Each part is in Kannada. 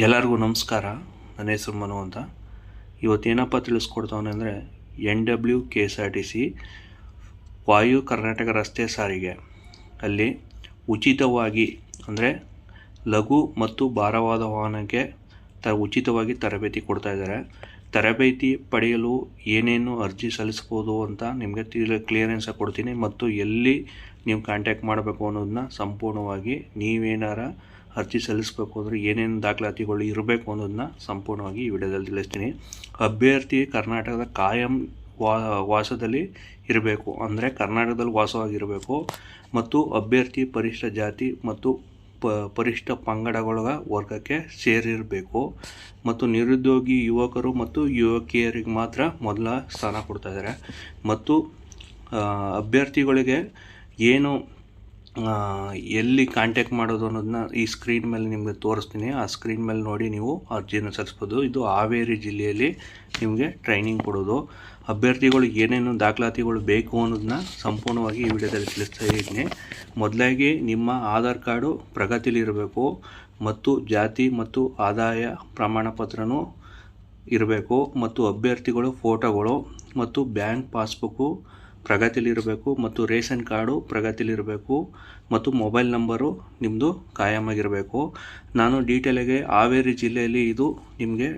ಎಲ್ಲರಿಗೂ ನಮಸ್ಕಾರ. ನನ್ನ ಹೆಸರು ಮನು ಅಂತ. ಇವತ್ತೇನಪ್ಪ ತಿಳಿಸ್ಕೊಡ್ತಾವನೆ ಅಂದರೆ N W K S R T C ವಾಯು ಕರ್ನಾಟಕ ರಸ್ತೆ ಸಾರಿಗೆ ಅಲ್ಲಿ ಉಚಿತವಾಗಿ ಅಂದರೆ ಲಘು ಮತ್ತು ಭಾರವಾದ ವಾಹನಕ್ಕೆ ತ, ಉಚಿತವಾಗಿ ತರಬೇತಿ ಕೊಡ್ತಾ ಇದ್ದಾರೆ. ತರಬೇತಿ ಪಡೆಯಲು ಏನೇನು ಅರ್ಜಿ ಸಲ್ಲಿಸ್ಬೋದು ಅಂತ ನಿಮಗೆ ತಿಳಿ ಕ್ಲಿಯರೆನ್ಸ್ ಕೊಡ್ತೀನಿ. ಮತ್ತು ಎಲ್ಲಿ ನೀವು ಕಾಂಟ್ಯಾಕ್ಟ್ ಮಾಡಬೇಕು ಅನ್ನೋದನ್ನ ಸಂಪೂರ್ಣವಾಗಿ ನೀವೇನಾರ ಅರ್ಜಿ ಸಲ್ಲಿಸಬೇಕು ಅಂದರೆ ಏನೇನು ದಾಖಲಾತಿಗಳು ಇರಬೇಕು ಅನ್ನೋದನ್ನ ಸಂಪೂರ್ಣವಾಗಿ ಈ ವಿಡಿಯೋದಲ್ಲಿ ತಿಳಿಸ್ತೀನಿ. ಅಭ್ಯರ್ಥಿ ಕರ್ನಾಟಕದ ಕಾಯಂ ವಾಸದಲ್ಲಿ ಇರಬೇಕು. ಅಂದರೆ ಕರ್ನಾಟಕದಲ್ಲಿ ವಾಸವಾಗಿರಬೇಕು. ಮತ್ತು ಅಭ್ಯರ್ಥಿ ಪರಿಶಿಷ್ಟ ಜಾತಿ ಮತ್ತು ಪ, ಪರಿಷ್ಠ ಪಂಗಡಗಳ ವರ್ಗಕ್ಕೆ ಸೇರಿರಬೇಕು. ಮತ್ತು ನಿರುದ್ಯೋಗಿ ಯುವಕರು ಮತ್ತು ಯುವಕಿಯರಿಗೆ ಮಾತ್ರ ಮೊದಲ ಸ್ಥಾನ ಕೊಡ್ತಾ ಇದ್ದಾರೆ ಮತ್ತು ಅಭ್ಯರ್ಥಿಗಳಿಗೆ ಏನು ಎಲ್ಲಿ ಕಾಂಟ್ಯಾಕ್ಟ್ ಮಾಡೋದು ಅನ್ನೋದನ್ನ ಈ ಸ್ಕ್ರೀನ್ ಮೇಲೆ ನಿಮಗೆ ತೋರಿಸ್ತೀನಿ. ಆ ಸ್ಕ್ರೀನ್ ಮೇಲೆ ನೋಡಿ ನೀವು ಅರ್ಜಿಯನ್ನು ಸಲ್ಲಿಸ್ಬೋದು. ಇದು ಹಾವೇರಿ ಜಿಲ್ಲೆಯಲ್ಲಿ ನಿಮಗೆ ಟ್ರೈನಿಂಗ್ ಕೊಡೋದು. ಅಭ್ಯರ್ಥಿಗಳು ಏನೇನು ದಾಖಲಾತಿಗಳು ಬೇಕು ಅನ್ನೋದನ್ನ ಸಂಪೂರ್ಣವಾಗಿ ಈ ವಿಡಿಯೋದಲ್ಲಿ ತಿಳಿಸ್ತಾ ಇದ್ದೀನಿ. ಮೊದಲಾಗಿ ನಿಮ್ಮ ಆಧಾರ್ ಕಾರ್ಡು ಪ್ರಗತಿಲಿರಬೇಕು ಮತ್ತು ಜಾತಿ ಮತ್ತು ಆದಾಯ ಪ್ರಮಾಣ ಪತ್ರನೂ ಇರಬೇಕು ಮತ್ತು ಅಭ್ಯರ್ಥಿಗಳು, ಫೋಟೋಗಳು ಮತ್ತು ಬ್ಯಾಂಕ್ ಪಾಸ್ಬುಕ್ಕು ಪ್ರಗತಿಲಿರಬೇಕು ಮತ್ತು ರೇಷನ್ ಕಾರ್ಡು ಪ್ರಗತಿಲಿರಬೇಕು ಮತ್ತು ಮೊಬೈಲ್ ನಂಬರು ನಿಮ್ಮದು ಕಾಯಮಾಗಿರಬೇಕು ನಾನು ಡೀಟೇಲಾಗಿ ಹಾವೇರಿ ಜಿಲ್ಲೆಯಲ್ಲಿ ಇದು ನಿಮಗೆ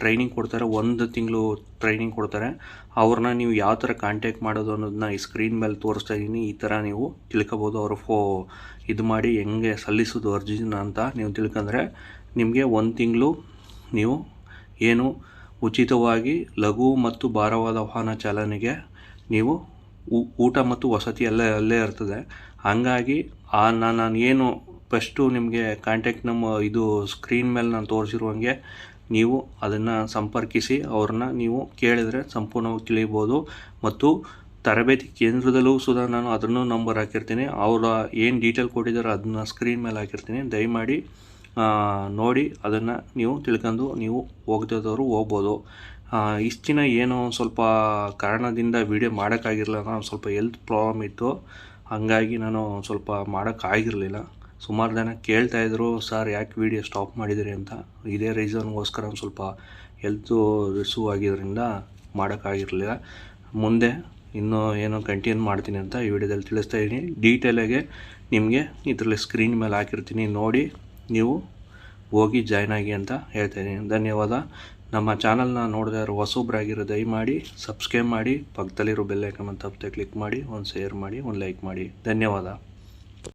ಟ್ರೈನಿಂಗ್ ಕೊಡ್ತಾರೆ, ಒಂದು ತಿಂಗಳು ಟ್ರೈನಿಂಗ್ ಕೊಡ್ತಾರೆ. ಅವ್ರನ್ನ ನೀವು ಯಾವ ಥರ ಕಾಂಟ್ಯಾಕ್ಟ್ ಮಾಡೋದು ಅನ್ನೋದನ್ನ ಈ ಸ್ಕ್ರೀನ್ ಮೇಲೆ ತೋರಿಸ್ತಾ ಇದ್ದೀನಿ ಈ ಥರ ನೀವು ತಿಳ್ಕೊಬೋದು. ಅವರು ಫೋ, ಇದು ಮಾಡಿ ಹೆಂಗೆ ಸಲ್ಲಿಸೋದು ಅರ್ಜಿನ ಅಂತ ನೀವು ತಿಳ್ಕೊಂಡ್ರೆ ನಿಮಗೆ ಒಂದು ತಿಂಗಳು ನೀವು ಏನು ಉಚಿತವಾಗಿ ಲಘು ಮತ್ತು ಭಾರವಾದ ವಾಹನ ಚಾಲನೆಗೆ ನೀವು ಊಟ ಮತ್ತು ವಸತಿ ಎಲ್ಲ ಅಲ್ಲೇ ಇರ್ತದೆ. ಹಾಗಾಗಿ ಆ ನಾನು ನಾನು ಏನು ಫಸ್ಟು ನಿಮಗೆ ಕಾಂಟ್ಯಾಕ್ಟ್ ನಮ್ಮ ಇದು ಸ್ಕ್ರೀನ್ ಮೇಲೆ ನಾನು ತೋರಿಸಿರುವಂಗೆ ನೀವು ಅದನ್ನು ಸಂಪರ್ಕಿಸಿ, ಅವ್ರನ್ನ ನೀವು ಕೇಳಿದರೆ ಸಂಪೂರ್ಣವಾಗಿ ತಿಳಿಬೋದು. ಮತ್ತು ತರಬೇತಿ ಕೇಂದ್ರದಲ್ಲೂ ಸುದ ನಾನು ಅದನ್ನು ನಂಬರ್ ಹಾಕಿರ್ತೀನಿ. ಅವರ ಏನು ಡೀಟೇಲ್ ಕೊಟ್ಟಿದ್ದಾರೆ ಅದನ್ನ ಸ್ಕ್ರೀನ್ ಮೇಲೆ ಹಾಕಿರ್ತೀನಿ. ದಯಮಾಡಿ ನೋಡಿ ಅದನ್ನು ನೀವು ತಿಳ್ಕೊಂಡು ನೀವು ಹೋಗ್ದಿದ್ದವರು ಹೋಗ್ಬೋದು. ಆ, ಇಷ್ಟು ದಿನ ಏನೋ ಒಂದು ಸ್ವಲ್ಪ ಕಾರಣದಿಂದ ವಿಡಿಯೋ ಮಾಡೋಕ್ಕಾಗಿರಲಿಲ್ಲ ನಾನು ಸ್ವಲ್ಪ ಹೆಲ್ತ್ ಪ್ರಾಬ್ಲಮ್ ಇತ್ತು. ಹಾಗಾಗಿ ನಾನು ಸ್ವಲ್ಪ ಮಾಡೋಕ್ಕಾಗಿರಲಿಲ್ಲ. ಸುಮಾರು ಜನ ಕೇಳ್ತಾ ಇದ್ರು ಸರ್ ಯಾಕೆ ವಿಡಿಯೋ ಸ್ಟಾಪ್ ಮಾಡಿದಿರಿ ಅಂತ? ಇದೇ ರೀಸನ್ಗೋಸ್ಕರ ಒಂದು ಸ್ವಲ್ಪ ಹೆಲ್ತು ಇಶ್ಯೂ ಆಗಿದ್ದರಿಂದ ಮಾಡೋಕ್ಕಾಗಿರಲಿಲ್ಲ. ಮುಂದೆ ಇನ್ನೂ ಏನೋ ಕಂಟಿನ್ಯೂ ಮಾಡ್ತೀನಿ ಅಂತ ಈ ವಿಡಿಯೋದಲ್ಲಿ ತಿಳಿಸ್ತಾ ಇದ್ದೀನಿ ಡೀಟೇಲಾಗೆ ನಿಮಗೆ ಇದರಲ್ಲಿ ಸ್ಕ್ರೀನ್ ಮೇಲೆ ಹಾಕಿರ್ತೀನಿ. ನೋಡಿ ನೀವು ಹೋಗಿ ಜಾಯ್ನ್ ಆಗಿ ಅಂತ ಹೇಳ್ತಾ ಧನ್ಯವಾದ. ನಮ್ಮ ಚಾನಲ್ನ ನೋಡಿದ ಯಾರು ಹೊಸೊಬ್ರಾಗಿರೋ ದಯಮಾಡಿ ಸಬ್ಸ್ಕ್ರೈಬ್ ಮಾಡಿ, ಪಕ್ಕದಲ್ಲಿರೋ ಬೆಲ್ ಅಂತ ಕ್ಲಿಕ್ ಮಾಡಿ, ಒಂದು ಶೇರ್ ಮಾಡಿ, ಒಂದು ಲೈಕ್ ಮಾಡಿ. ಧನ್ಯವಾದ.